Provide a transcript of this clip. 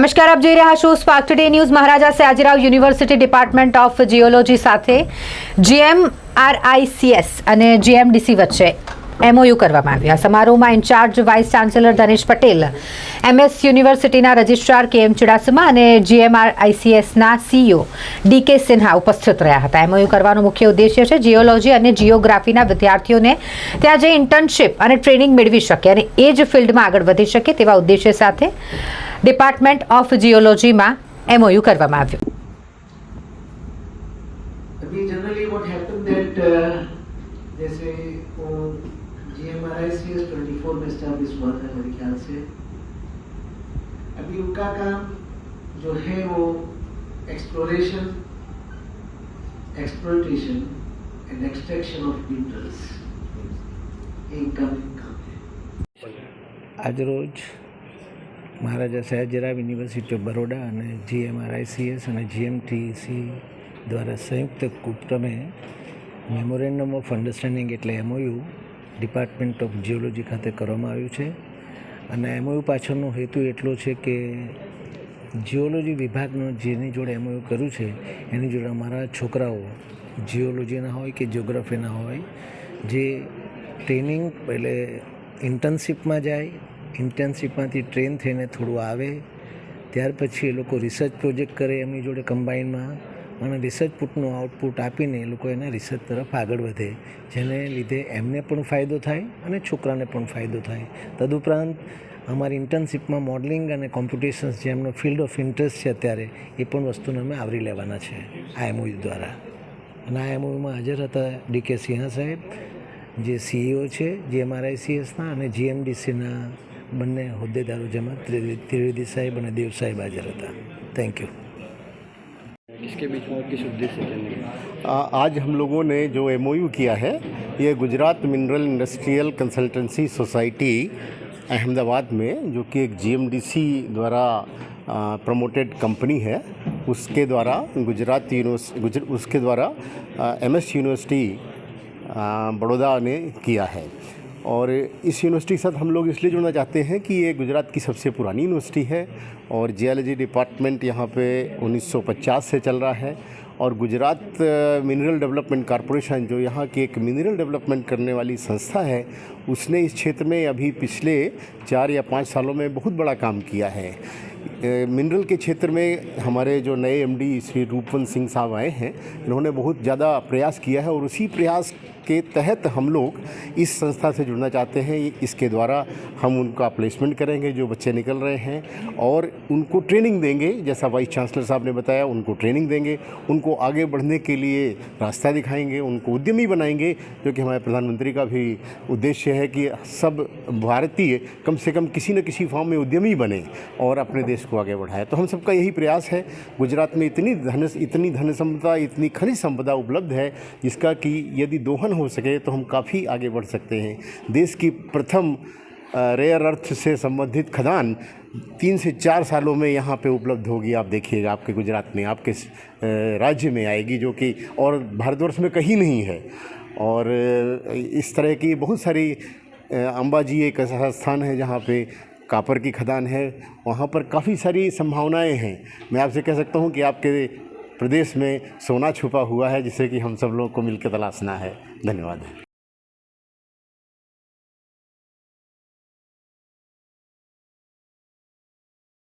નમસ્કાર આપ જોઈ રહ્યા છો spark today news Maharaja Sayajirao university department of geology સાથે જીએમ આરઆઈસીએસ અને જીએમડીસી વચ્ચે એમઓયુ કરવામાં આવ્યા સમારોહમાં in charge vice chancellor Dhanesh Patel MS યુનિવર્સિટીના રજિસ્ટ્રાર કે એમ ચુડાસમા અને જીએમઆર આઈસીએસના સીઈઓ e ડીકે સિન્હા ઉપસ્થિત રહ્યા હતા એમઓયુ કરવાનો મુખ્ય ઉદ્દેશ્ય છે જીઓલોજી અને જીઓગ્રાફીના વિદ્યાર્થીઓને ત્યાં જે ઇન્ટર્નશીપ અને ટ્રેનિંગ મેળવી શકે અને એ જ ફિલ્ડમાં આગળ વધી શકે તેવા ઉદ્દેશ્ય સાથે ડિપાર્ટમેન્ટ ઓફ જીઓલોજીમાં એમઓયુ કરવામાં આવ્યું generally what happened that uh, they say oh, जीएमआरआईसीएस 24 में स्टैब्लिश हुआ था मेरे ख्याल से अभी उनका काम जो है वो exploration exploitation and extraction of minerals एक गंभीर काम है आज रोज મહારાજા સયાજીરાવ યુનિવર્સિટી ઓફ બરોડા અને જીએમઆરઆઈસીએસ અને જીએમટીસી દ્વારા સંયુક્ત ઉપક્રમે મેમોરેન્ડમ ઓફ અન્ડરસ્ટેન્ડિંગ એટલે એમઓયુ ડિપાર્ટમેન્ટ ઓફ જીઓલોજી ખાતે કરવામાં આવ્યું છે અને એમઓયુ પાછળનો હેતુ એટલો છે કે જીઓલોજી વિભાગનો જેની જોડે એમઓયુ કર્યું છે એની જોડે અમારા છોકરાઓ જિયોલોજીના હોય કે જિયોગ્રાફીના હોય જે ટ્રેનિંગ એટલે ઇન્ટર્નશીપમાં જાય ઇન્ટર્નશીપમાંથી ટ્રેન થઈને થોડું આવે ત્યાર પછી એ લોકો રિસર્ચ પ્રોજેક્ટ કરે એમની જોડે કમ્બાઇનમાં અને રિસર્ચ પુટનું આઉટપુટ આપીને એ લોકો એના રિસર્ચ તરફ આગળ વધે જેને લીધે એમને પણ ફાયદો થાય અને છોકરાને પણ ફાયદો થાય તદુપરાંત અમારી ઇન્ટર્નશીપમાં મોડલિંગ અને કોમ્પિટિશન્સ જે એમનો ફિલ્ડ ઓફ ઇન્ટરેસ્ટ છે અત્યારે એ પણ વસ્તુને અમે આવરી લેવાના છે આઈએમઓયુ દ્વારા અને આ આઈએમઓયુમાં હાજર હતા ડીકે સિંહા સાહેબ જે સીઈઓ છે જે એમઆરઆઈસીએસના અને જીએમડીસીના બંને હોદ્દેદારો જેમાં ત્રિવેદી સાહેબ અને દેવ સાહેબ હાજર હતા થેન્ક યુ इसके बीच में किस उद्देश्य से आज हम लोगों ने जो एम किया है ये Gujarat mineral industrial consultancy society Ahmedabad में जो कि एक जीएमडीसी द्वारा प्रमोटेड कंपनी है उसके द्वारा गुजरात यूनिवर्स गुजर उसके द्वारा एमएस यूनिवर्सिटी बड़ौदा ने किया है और इस यूनिवर्सिटी के साथ हम लोग इसलिए जुड़ना चाहते हैं कि ये गुजरात की सबसे पुरानी यूनिवर्सिटी है और जियालॉजी डिपार्टमेंट यहाँ पे 1950 से चल रहा है और गुजरात मिनरल डेवलपमेंट कॉरपोरेशन जो यहाँ की एक मिनरल डेवलपमेंट करने वाली संस्था है उसने इस क्षेत्र में अभी पिछले चार या पाँच सालों में बहुत बड़ा काम किया है मिनरल के क्षेत्र में हमारे जो नए एमडी श्री रूपवंत सिंह साहब आए हैं इन्होंने बहुत ज़्यादा प्रयास किया है और उसी प्रयास के तहत हम लोग इस संस्था से जुड़ना चाहते हैं इसके द्वारा हम उनका प्लेसमेंट करेंगे जो बच्चे निकल रहे हैं और उनको ट्रेनिंग देंगे जैसा वाइस चांसलर साहब ने बताया उनको ट्रेनिंग देंगे उनको आगे बढ़ने के लिए रास्ता दिखाएंगे उनको उद्यमी बनाएंगे जो कि हमारे प्रधानमंत्री का भी उद्देश्य है कि सब भारतीय कम से कम किसी न किसी फॉर्म में उद्यमी बने और अपने देश को आगे बढ़ाए तो हम सबका यही प्रयास है गुजरात में इतनी धन इतनी धन सम्पदा इतनी खनिज संपदा उपलब्ध है जिसका कि यदि दोहन परिवर्तन हो सके तो हम काफ़ी आगे बढ़ सकते हैं देश की प्रथम रेयर अर्थ से संबंधित खदान तीन से चार सालों में यहाँ पे उपलब्ध होगी आप देखिएगा आपके गुजरात में आपके राज्य में आएगी जो कि और भारतवर्ष में कहीं नहीं है और इस तरह की बहुत सारी अंबाजी एक ऐसा स्थान है जहाँ पे कापर की खदान है वहाँ पर काफ़ी सारी संभावनाएं हैं मैं आपसे कह सकता हूँ कि आपके प्रदेश में सोना छुपा हुआ है जिसे कि हम सब लोग को मिलकर तलाशना है धन्यवाद